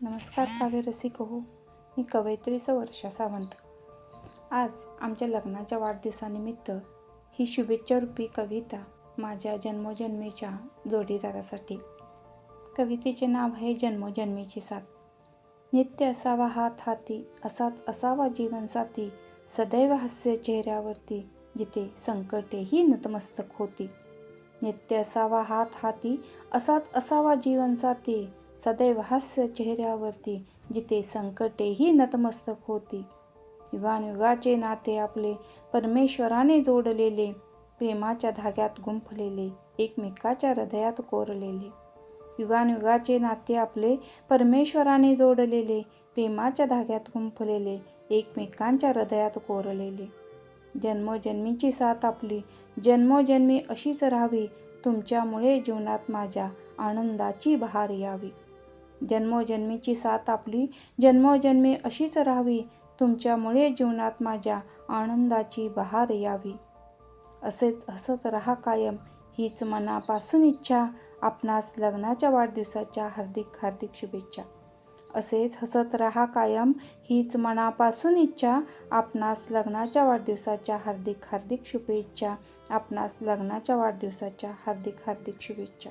नमस्कार काव्यरसिक हो मी कवयित्री वर्षा सावंत. आज आमच्या लग्नाच्या वाढदिवसानिमित्त ही शुभेच्छारूपी कविता माझ्या जन्मोजन्मीच्या जोडीदारासाठी. कवितेचे नाव आहे जन्मोजन्मीची साथ. नित्य असावा हात हाती असाच असावा जीवनसाथी सदैव हास्य चेहऱ्यावरती जिथे संकटेही नतमस्तक होती. नित्य असावा हात हाती असाच असावा जीवनसाथी सदैव हास्य चेहऱ्यावरती जिथे संकटेही नतमस्तक होती. युगानुयुगाचे नाते आपले परमेश्वराने जोडलेले प्रेमाच्या धाग्यात गुंफलेले एकमेकाच्या हृदयात कोरलेले. युगानुयुगाचे नाते आपले परमेश्वराने जोडलेले प्रेमाच्या धाग्यात गुंफलेले एकमेकांच्या हृदयात कोरलेले. जन्मोजन्मीची साथ आपली जन्मोजन्मी अशीच राहावी तुमच्यामुळे जीवनात माझ्या आनंदाची बहार यावी. जन्मोजन्मीची साथ आपली. जन्मोजन्मी अशीच राहावी. तुमच्यामुळे जीवनात माझ्या आनंदाची बहार यावी. असेच हसत रहा कायम. हीच मनापासून इच्छा. आपणास लग्नाच्या वाढदिवसाच्या हार्दिक हार्दिक शुभेच्छा. असेच हसत रहा कायम. हीच मनापासून इच्छा. आपणास लग्नाच्या वाढदिवसाच्या हार्दिक हार्दिक शुभेच्छा. आपणास लग्नाच्या वाढदिवसाच्या हार्दिक हार्दिक शुभेच्छा.